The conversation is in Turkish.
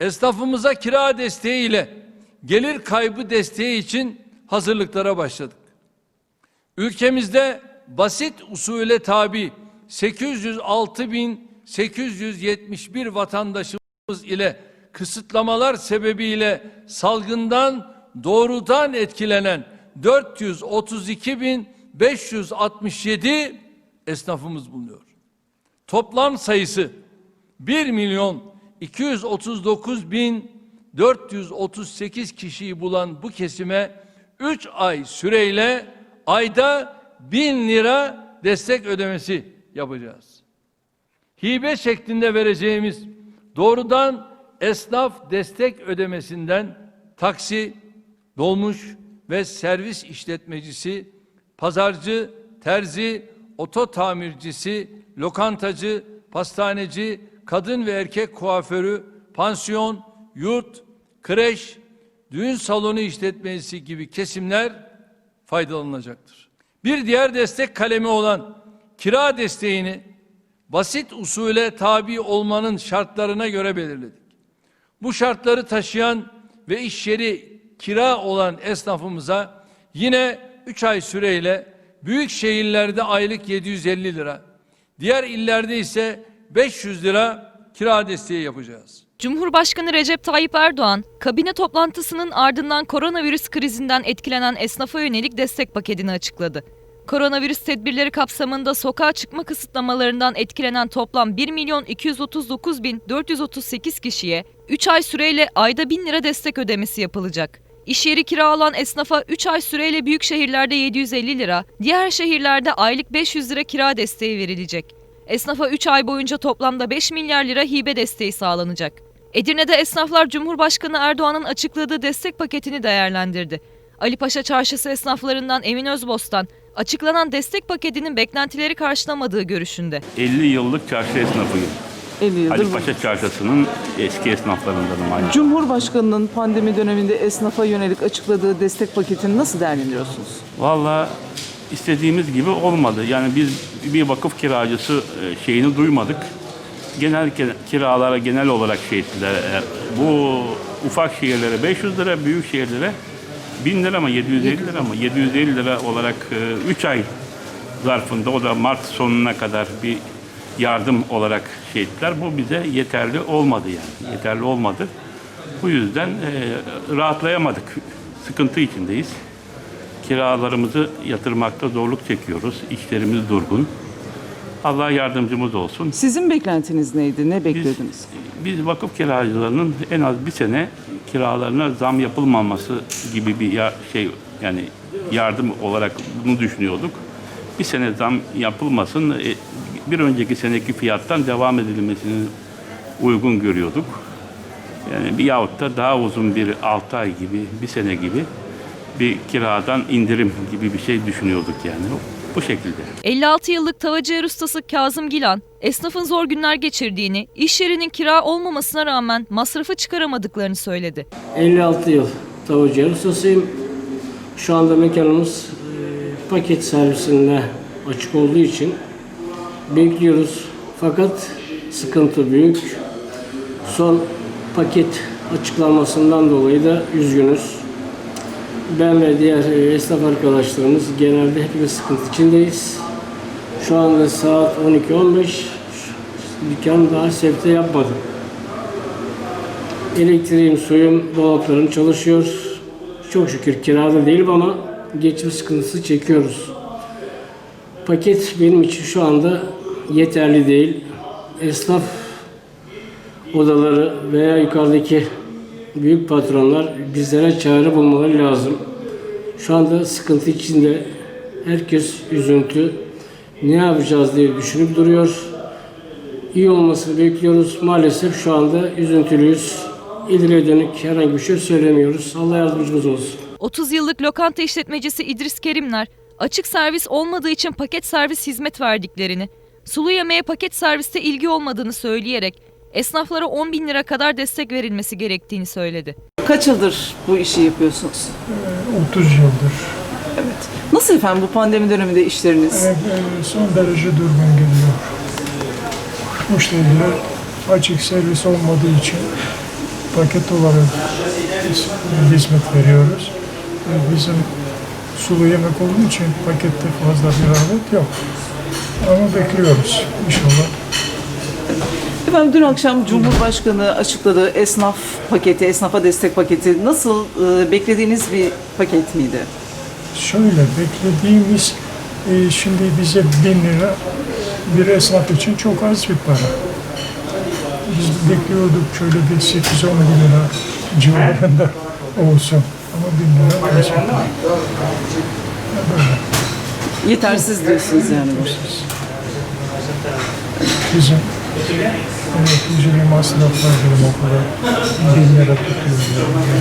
Esnafımıza kira desteği ile gelir kaybı desteği için hazırlıklara başladık. Ülkemizde basit usule tabi 806.871 vatandaşımız ile kısıtlamalar sebebiyle salgından doğrudan etkilenen 432.567 esnafımız bulunuyor. Toplam sayısı 1 milyon 239 bin 438 kişiyi bulan bu kesime 3 ay süreyle ayda 1000 lira destek ödemesi yapacağız. Hibe şeklinde vereceğimiz doğrudan esnaf destek ödemesinden taksi, dolmuş ve servis işletmecisi, pazarcı, terzi, oto tamircisi, lokantacı, pastaneci, kadın ve erkek kuaförü, pansiyon, yurt, kreş, düğün salonu işletmecisi gibi kesimler faydalanacaktır. Bir diğer destek kalemi olan kira desteğini basit usule tabi olmanın şartlarına göre belirledik. Bu şartları taşıyan ve iş yeri kira olan esnafımıza yine 3 ay süreyle büyük şehirlerde aylık 750 lira, diğer illerde ise 500 lira kira desteği yapacağız. Cumhurbaşkanı Recep Tayyip Erdoğan, kabine toplantısının ardından koronavirüs krizinden etkilenen esnafa yönelik destek paketini açıkladı. Koronavirüs tedbirleri kapsamında sokağa çıkma kısıtlamalarından etkilenen toplam 1 milyon 239 bin 438 kişiye 3 ay süreyle ayda 1000 lira destek ödemesi yapılacak. İş yeri kiralan esnafa 3 ay süreyle büyük şehirlerde 750 lira, diğer şehirlerde aylık 500 lira kira desteği verilecek. Esnafa 3 ay boyunca toplamda 5 milyar lira hibe desteği sağlanacak. Edirne'de esnaflar Cumhurbaşkanı Erdoğan'ın açıkladığı destek paketini değerlendirdi. Ali Paşa Çarşısı esnaflarından Emin Özbostan, açıklanan destek paketinin beklentileri karşılamadığı görüşünde. 50 yıllık çarşı esnafıyım. 50 yıldır Ali. Paşa Çarşısı'nın eski esnaflarındanım aynı. Cumhurbaşkanının pandemi döneminde esnafa yönelik açıkladığı destek paketini nasıl değerlendiriyorsunuz? Valla istediğimiz gibi olmadı. Yani biz bir vakıf kiracısı e, şeyini duymadık. Genel kiralara genel olarak şey ettiler. E, Bu ufak şehirlere 500 lira, büyük şehirlere 1000 lira mı 750 lira mı 750 lira olarak 3 ay zarfında o da Mart sonuna kadar bir yardım olarak şey ettiler. Bu bize yeterli olmadı yani. Yeterli olmadı. Bu yüzden e, rahatlayamadık. Sıkıntı içindeyiz. Kiralarımızı yatırmakta zorluk çekiyoruz. İşlerimiz durgun. Allah yardımcımız olsun. Sizin beklentiniz neydi? Ne Biz, bekliyordunuz? biz vakıf kiracılarının en az bir sene kiralarına zam yapılmaması gibi bir ya- şey yani yardım olarak bunu düşünüyorduk. Bir sene zam yapılmasın, e, bir önceki seneki fiyattan devam edilmesini uygun görüyorduk. Yani bir yahut da daha uzun bir 6 ay gibi, bir sene gibi bir kiradan indirim gibi bir şey düşünüyorduk yani. Bu şekilde. 56 yıllık tavacı ustası Kazım Gilan, esnafın zor günler geçirdiğini, iş yerinin kira olmamasına rağmen masrafı çıkaramadıklarını söyledi. 56 yıl tavacı yer ustasıyım. Şu anda mekanımız e, paket servisinde açık olduğu için bekliyoruz. Fakat sıkıntı büyük. Son paket açıklanmasından dolayı da üzgünüz. Ben ve diğer e, esnaf arkadaşlarımız genelde hepimiz sıkıntı içindeyiz. Şu anda saat 12.15. Dükkan daha sefte yapmadım. Elektriğim, suyum, dolaplarım çalışıyor. Çok şükür kirada değilim ama geçim sıkıntısı çekiyoruz. Paket benim için şu anda yeterli değil. Esnaf odaları veya yukarıdaki büyük patronlar bizlere çare bulmaları lazım. Şu anda sıkıntı içinde herkes üzüntü. Ne yapacağız diye düşünüp duruyor. İyi olmasını bekliyoruz. Maalesef şu anda üzüntülüyüz. İleriye dönük herhangi bir şey söylemiyoruz. Allah yardımcımız olsun. 30 yıllık lokanta işletmecisi İdris Kerimler, açık servis olmadığı için paket servis hizmet verdiklerini, sulu yemeğe paket serviste ilgi olmadığını söyleyerek esnaflara 10 bin lira kadar destek verilmesi gerektiğini söyledi. Kaç yıldır bu işi yapıyorsunuz? 30 yıldır. Evet. Nasıl efendim bu pandemi döneminde işleriniz? Ee, Son derece durgun geliyor. Müşteriler açık servis olmadığı için paket olarak biz hizmet veriyoruz. E, Bizim sulu yemek olduğu için pakette fazla bir rağbet yok. Ama bekliyoruz inşallah. Efendim dün akşam Cumhurbaşkanı açıkladığı esnaf paketi, esnafa destek paketi nasıl e, beklediğiniz bir paket miydi? Şöyle beklediğimiz e, şimdi bize bin lira bir esnaf için çok az bir para. Biz bekliyorduk şöyle bir 8-10 bin lira civarında olsun. Ama bin lira az bir para. Yetersiz diyorsunuz yani. bu. Bizim öğreticiliği masraflar benim okula bin lira tutuyor. Yani.